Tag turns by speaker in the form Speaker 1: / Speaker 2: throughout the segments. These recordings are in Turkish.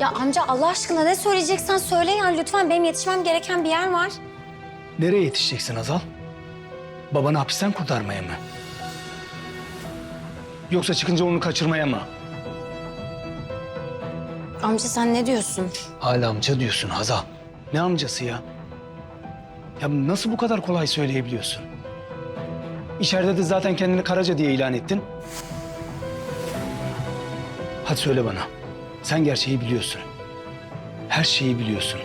Speaker 1: Ya amca Allah aşkına ne söyleyeceksen söyle yani lütfen benim yetişmem gereken bir yer var.
Speaker 2: Nereye yetişeceksin Hazal? Babanı hapisten kurtarmaya mı? Yoksa çıkınca onu kaçırmaya mı?
Speaker 1: Amca sen ne diyorsun?
Speaker 2: Hala amca diyorsun Hazal. Ne amcası ya? Ya nasıl bu kadar kolay söyleyebiliyorsun? İçeride de zaten kendini Karaca diye ilan ettin. Hadi söyle bana. Sen gerçeği biliyorsun. Her şeyi biliyorsun.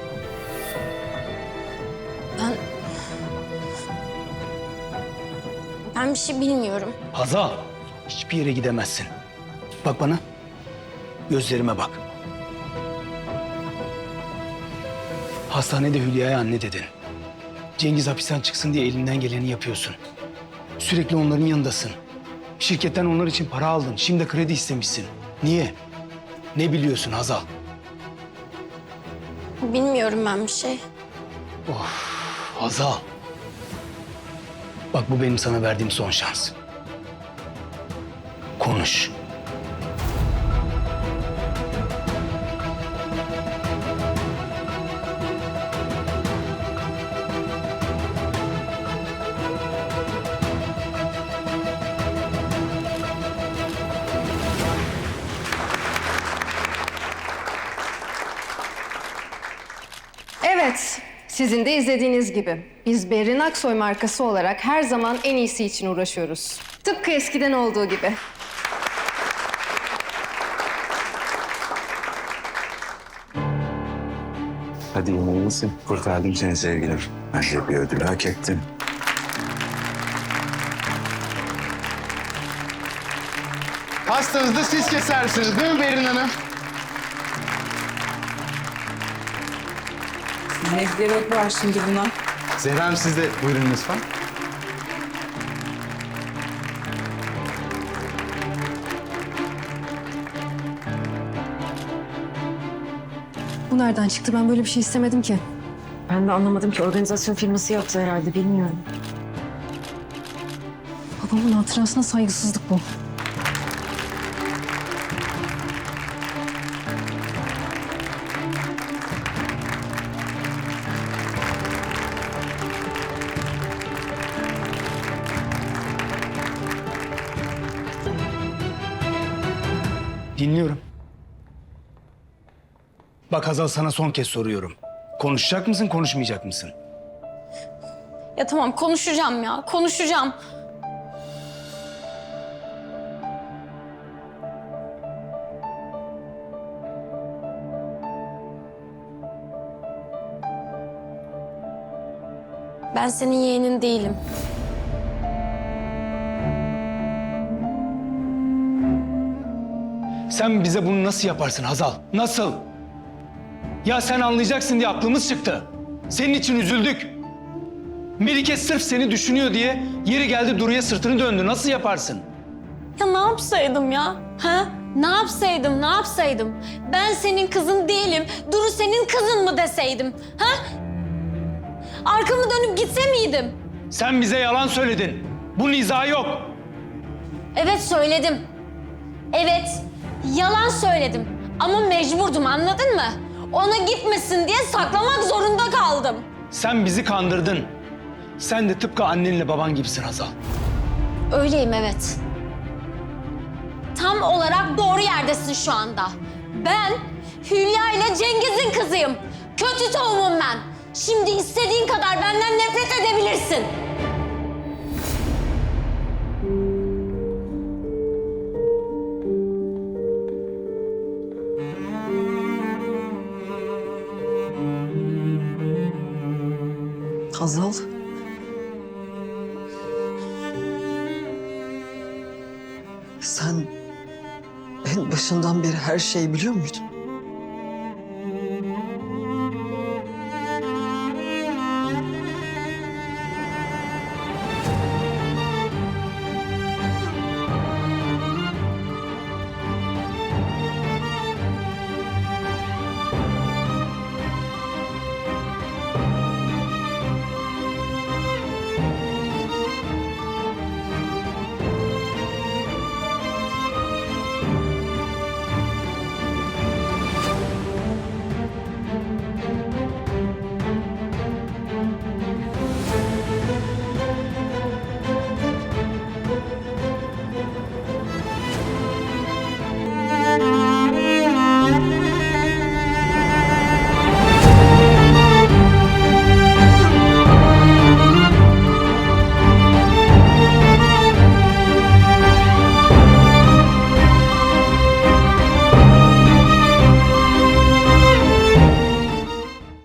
Speaker 1: Ben... Ben bir şey bilmiyorum.
Speaker 2: Hazal, hiçbir yere gidemezsin. Bak bana. Gözlerime bak. Hastanede Hülya'ya anne dedin. Cengiz hapisten çıksın diye elinden geleni yapıyorsun. Sürekli onların yanındasın. Şirketten onlar için para aldın. Şimdi kredi istemişsin. Niye? Ne biliyorsun Hazal?
Speaker 1: Bilmiyorum ben bir şey.
Speaker 2: Hazal. Bak bu benim sana verdiğim son şans. Konuş.
Speaker 3: Evet, sizin de izlediğiniz gibi. Biz Berrin Aksoy markası olarak her zaman en iyisi için uğraşıyoruz. Tıpkı eskiden olduğu gibi.
Speaker 4: Hadi misin? Kurtardım seni sevgilim. Bence bir ödül hak ettin.
Speaker 5: Hastanızı siz kesersiniz değil mi Berin Hanım?
Speaker 6: Ne gerek var şimdi buna?
Speaker 5: Zehra Hanım siz de buyurun lütfen.
Speaker 3: Bu nereden çıktı? Ben böyle bir şey istemedim ki.
Speaker 6: Ben de anlamadım ki organizasyon firması yaptı herhalde bilmiyorum.
Speaker 3: Babamın hatırasına saygısızlık bu.
Speaker 2: Dinliyorum. Bak Hazal sana son kez soruyorum. Konuşacak mısın, konuşmayacak mısın?
Speaker 1: Ya tamam konuşacağım ya konuşacağım. Ben senin yeğenin değilim.
Speaker 2: Sen bize bunu nasıl yaparsın Hazal? Nasıl? Ya sen anlayacaksın diye aklımız çıktı. Senin için üzüldük. Melike sırf seni düşünüyor diye yeri geldi Duru'ya sırtını döndü. Nasıl yaparsın?
Speaker 1: Ya ne yapsaydım ya? Ha? Ne yapsaydım, ne yapsaydım? Ben senin kızın değilim, Duru senin kızın mı deseydim? Ha? Arkamı dönüp gitse miydim?
Speaker 2: Sen bize yalan söyledin. Bu niza yok.
Speaker 1: Evet söyledim. Evet, yalan söyledim. Ama mecburdum anladın mı? Ona gitmesin diye saklamak zorunda kaldım.
Speaker 2: Sen bizi kandırdın. Sen de tıpkı annenle baban gibisin Hazal.
Speaker 1: Öyleyim evet. Tam olarak doğru yerdesin şu anda. Ben Hülya ile Cengiz'in kızıyım. Kötü tohumum ben. Şimdi istediğin kadar benden nefret edebilirsin.
Speaker 6: Hazal. Sen en başından beri her şeyi biliyor muydun?